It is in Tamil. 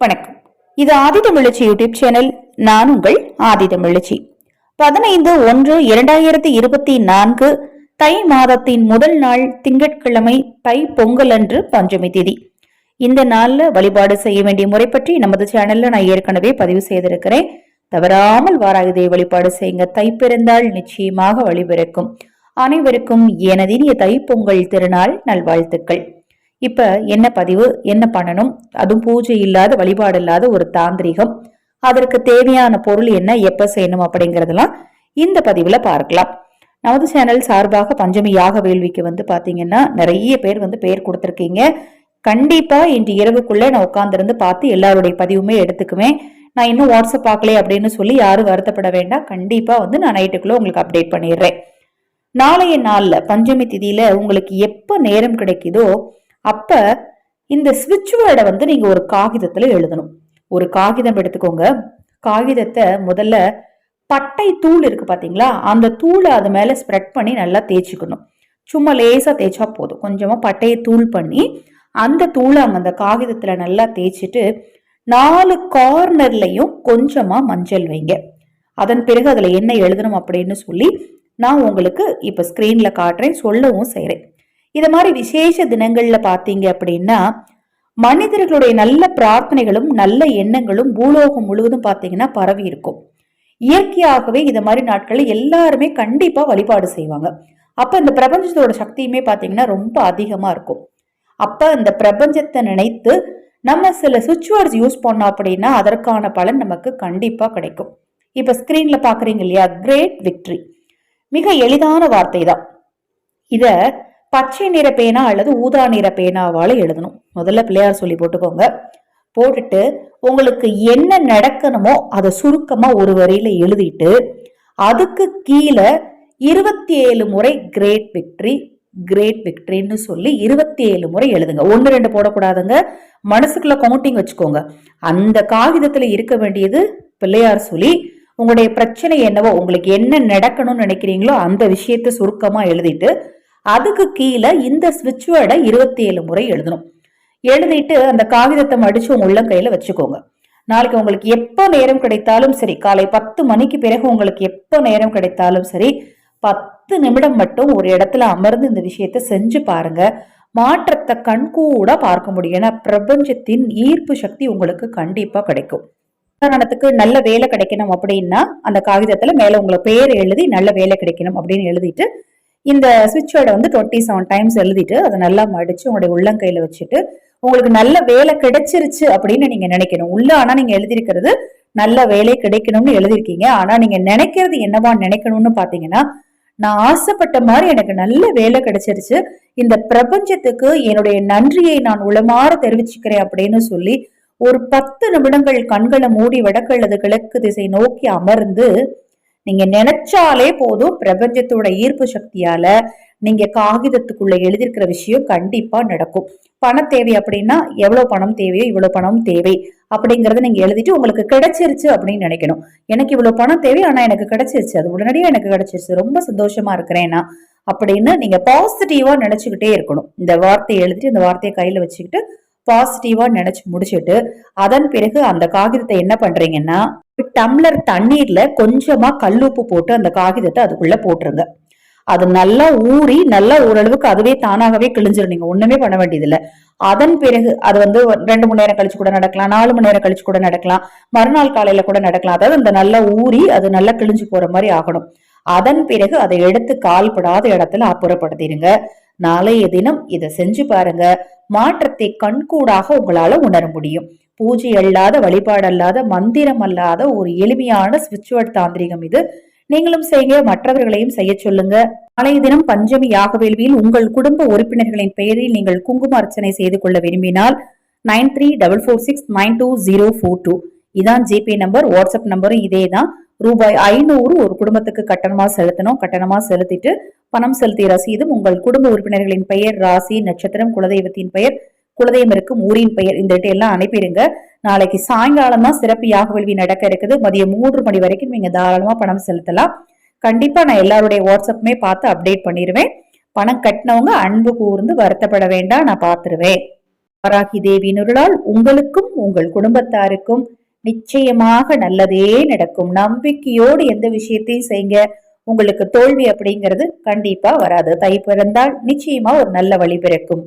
வணக்கம். இது ஆதிதமிழச்சி யூடியூப் சேனல். நான் உங்கள் ஆதிதமிழச்சி பதினைந்து ஒன்று இரண்டாயிரத்தி இருபத்தி நான்கு தை மாதத்தின் முதல் நாள் திங்கட்கிழமை தை பொங்கல் அன்று பஞ்சமி திதி. இந்த நாள்ல வழிபாடு செய்ய வேண்டிய முறை பற்றி நமது சேனல்ல நான் ஏற்கனவே பதிவு செய்திருக்கிறேன். தவறாமல் வாராயுதை வழிபாடு செய்யுங்க. தை பிறந்தால் நிச்சயமாக வழிபிறக்கும். அனைவருக்கும் எனதினிய தைப்பொங்கல் திருநாள் நல்வாழ்த்துக்கள். இப்ப என்ன பதிவு என்ன பண்ணணும்? அதுவும் பூஜை இல்லாத வழிபாடு இல்லாத ஒரு தாந்திரிகம். அதற்கு தேவையான பொருள் என்ன எப்ப செய்யணும் அப்படிங்கறதெல்லாம் இந்த பதிவுல பார்க்கலாம். நமது சேனல் சார்பாக பஞ்சமி யாக வேள்விக்கு வந்து பாத்தீங்கன்னா நிறைய பேர் வந்து பெயர் கொடுத்துருக்கீங்க. கண்டிப்பா இன்று இரவுக்குள்ள நான் உட்காந்துருந்து பார்த்து எல்லாருடைய பதிவுமே எடுத்துக்குவேன். நான் இன்னும் வாட்ஸ்அப் பார்க்கல அப்படின்னு சொல்லி யாரும் வருத்தப்பட வேண்டாம். கண்டிப்பா வந்து நான் நைட்டுக்குள்ள உங்களுக்கு அப்டேட் பண்ணிடுறேன். நாளைய நாள்ல பஞ்சமி திதியில உங்களுக்கு எப்ப நேரம் கிடைக்குதோ அப்ப இந்த ஸ்விட்ச் வேர்டை வந்து நீங்க ஒரு காகிதத்துல எழுதணும். ஒரு காகிதம் எடுத்துக்கோங்க. காகிதத்தை முதல்ல பட்டை தூள் இருக்கு பாத்தீங்களா? அந்த தூளை அது மேல ஸ்ப்ரெட் பண்ணி நல்லா தேய்ச்சிக்கணும். சும்மா லேசா தேய்ச்சா போதும். கொஞ்சமா பட்டையை தூள் பண்ணி அந்த தூளை அங்க அந்த காகிதத்துல நல்லா தேய்ச்சிட்டு நாலு கார்னர்லையும் கொஞ்சமா மஞ்சள் வைங்க. அதன் பிறகு அதுல என்ன எழுதணும் அப்படின்னு சொல்லி நான் உங்களுக்கு இப்ப ஸ்கிரீன்ல காட்டுறேன். சொல்லவும் செய்றேன். இது மாதிரி விசேஷ தினங்கள்ல பாத்தீங்க அப்படின்னா மனிதர்களுடைய நல்ல பிரார்த்தனைகளும் நல்ல எண்ணங்களும் பூலோகம் முழுவதும் பாத்தீங்கன்னா பரவி இருக்கும். இயற்கையாகவே இது மாதிரி நாட்களில் எல்லாருமே கண்டிப்பா வழிபாடு செய்வாங்க. அப்ப இந்த பிரபஞ்சத்தோட சக்தியுமே பாத்தீங்கன்னா ரொம்ப அதிகமா இருக்கும். அப்ப இந்த பிரபஞ்சத்தை நினைத்து நம்ம சில சுவிட்ச் வேர்ட்ஸ் யூஸ் பண்ணோம் அப்படின்னா அதற்கான பலன் நமக்கு கண்டிப்பா கிடைக்கும். இப்ப ஸ்கிரீன்ல பாக்குறீங்க இல்லையா? Great victory. மிக எளிதான வார்த்தை தான் இதை பச்சை நிற பேனா அல்லது ஊதா நிற பேனாவால் எழுதணும். முதல்ல பிள்ளையார் சொல்லி போட்டுக்கோங்க. போட்டுட்டு உங்களுக்கு என்ன நடக்கணுமோ அதை சுருக்கமாக ஒரு வரியில் எழுதிட்டு அதுக்கு கீழே இருபத்தி ஏழு முறை கிரேட் விக்ட்ரி கிரேட் விக்ட்ரின்னு சொல்லி இருபத்தி ஏழு முறை எழுதுங்க. ஒன்று ரெண்டு போடக்கூடாதுங்க. மனசுக்குள்ள கவுண்டிங் வச்சுக்கோங்க. அந்த காகிதத்தில் இருக்க வேண்டியது பிள்ளையார் சொல்லி உங்களுடைய பிரச்சனை என்னவோ உங்களுக்கு என்ன நடக்கணும்னு நினைக்கிறீங்களோ அந்த விஷயத்த சுருக்கமாக எழுதிட்டு அதுக்கு கீழே இந்த ஸ்விட்ச் வேர்டை இருபத்தி ஏழு முறை எழுதணும். எழுதிட்டு அந்த காகிதத்தை மடிச்சு உங்க உள்ளங்கையில வச்சுக்கோங்க. நாளைக்கு உங்களுக்கு எப்போ நேரம் கிடைத்தாலும் சரி காலை பத்து மணிக்கு பிறகு உங்களுக்கு எப்போ நேரம் கிடைத்தாலும் சரி பத்து நிமிடம் மட்டும் ஒரு இடத்துல அமர்ந்து இந்த விஷயத்த செஞ்சு பாருங்க. மாற்றத்தை கண்கூட பார்க்க முடியும். ஏன்னா பிரபஞ்சத்தின் ஈர்ப்பு சக்தி உங்களுக்கு கண்டிப்பா கிடைக்கும். உதாரணத்துக்கு நல்ல வேலை கிடைக்கணும் அப்படின்னா அந்த காகிதத்துல மேல உங்களை பேர் எழுதி நல்ல வேலை கிடைக்கணும் அப்படின்னு எழுதிட்டு இந்த சுவிட்ச் வேர்டை வந்து டுவெண்ட்டி செவன் டைம்ஸ் எழுதிட்டு அதை நல்லா மடிச்சு உங்களுடைய உள்ளங்கையில வச்சுட்டு உங்களுக்கு நல்ல வேலை கிடைச்சிருச்சு அப்படின்னு நீங்க நினைக்கணும். உள்ள ஆனா நீங்க எழுதியிருக்கிறது நல்ல வேலை கிடைக்கணும்னு எழுதியிருக்கீங்க. ஆனா நீங்க நினைக்கிறது என்னவா நினைக்கணும்னு பாத்தீங்கன்னா நான் ஆசைப்பட்ட மாதிரி எனக்கு நல்ல வேலை கிடைச்சிருச்சு. இந்த பிரபஞ்சத்துக்கு என்னுடைய நன்றியை நான் உளமாற தெரிவிச்சுக்கிறேன் அப்படின்னு சொல்லி ஒரு பத்து நிமிடங்கள் கண்களை மூடி வடக்கு அல்லது கிழக்கு திசை நோக்கி அமர்ந்து நீங்க நினைச்சாலே போதும் பிரபஞ்சத்தோட ஈர்ப்பு சக்தியால நீங்க காகிதத்துக்குள்ள எழுதியிருக்கிற விஷயம் கண்டிப்பா நடக்கும். பண தேவை அப்படின்னா எவ்வளவு பணம் தேவையோ இவ்வளவு பணம் தேவை அப்படிங்கறத நீங்க எழுதிட்டு உங்களுக்கு கிடைச்சிருச்சு அப்படின்னு நினைக்கணும். எனக்கு இவ்வளவு பணம் தேவை ஆனா எனக்கு கிடைச்சிருச்சு. அது உடனடியா எனக்கு கிடைச்சிருச்சு. ரொம்ப சந்தோஷமா இருக்கிறேன்னா அப்படின்னு நீங்க பாசிட்டிவா நினைச்சுக்கிட்டே இருக்கணும். இந்த வார்த்தையை எழுதிட்டு இந்த வார்த்தையை கையில வச்சுக்கிட்டு பாசிட்டிவா நினைச்சு முடிச்சுட்டு அதன் பிறகு அந்த காகிதத்தை என்ன பண்றீங்கன்னா டம்ளர் தண்ணீர்ல கொஞ்சமா கல்லுப்பு போட்டு அந்த காகிதத்தை அதுக்குள்ள போட்டுருங்க. அது நல்லா ஊறி நல்லா ஓரளவுக்கு அதுவே தானாகவே கிழிஞ்சிடும் நீங்க ஒண்ணுமே பண்ண வேண்டியது அதன் பிறகு அது வந்து ரெண்டு மணி நேரம் கழிச்சு கூட நடக்கலாம் நாலு மணி நேரம் கழிச்சு கூட நடக்கலாம் மறுநாள் காலையில கூட நடக்கலாம். அதாவது அந்த நல்லா ஊறி அது நல்லா கிழிஞ்சு போற மாதிரி ஆகணும். அதன் பிறகு அதை எடுத்து கால்படாத இடத்துல அப்புறப்படுத்திடுங்க. நாளைய தினம் இதை செஞ்சு பாருங்க. மாற்றத்தை கண்கூடாக உங்களால உணர முடியும். பூஜை அல்லாத வழிபாடு அல்லாத மந்திரம் அல்லாத ஒரு எளிமையான ஸ்பிரிச்சுவல் தாந்திரிகம் இது. நீங்களும் செய்யுங்க மற்றவர்களையும் செய்ய சொல்லுங்க. நாளைய தினம் பஞ்சமி யாக வேள்வியில் உங்கள் குடும்ப உறுப்பினர்களின் பெயரில் நீங்கள் குங்கும அர்ச்சனை செய்து கொள்ள விரும்பினால் nine three double four six nine two zero four two. இதான் ஜிபே நம்பர் வாட்ஸ்அப் நம்பரும் இதே தான் ரூபாய் ஐநூறு ஒரு குடும்பத்துக்கு கட்டணமா செலுத்தணும். கட்டணமா செலுத்திட்டு பணம் செலுத்திய ரசீதும் உங்கள் குடும்ப உறுப்பினர்களின் பெயர் ராசி நட்சத்திரம் குலதெய்வத்தின் பெயர் குலதெய்வம் இருக்கும் ஊரின் பெயர் இந்த எல்லாம் அனுப்பிடுங்க. நாளைக்கு சாயங்காலம் தான் சிறப்பு யாகவெல்வி நடக்க இருக்குது. மதியம் மூன்று மணி வரைக்கும் நீங்க தாராளமா பணம் செலுத்தலாம். கண்டிப்பா நான் எல்லாருடைய வாட்ஸ்அப்புமே பார்த்து அப்டேட் பண்ணிடுவேன் பணம் கட்டினவங்க அன்பு கூர்ந்து வருத்தப்பட வேண்டாம். நான் பார்த்துருவேன். வராகி தேவியின் அருளால் உங்களுக்கும் உங்கள் குடும்பத்தாருக்கும் நிச்சயமாக நல்லதே நடக்கும். நம்பிக்கையோடு எந்த விஷயத்தையும் செய்யுங்க. உங்களுக்கு தோல்வி அப்படிங்கிறது கண்டிப்பா வராது. தை பிறந்தால் நிச்சயமா ஒரு நல்ல வழி பிறக்கும்.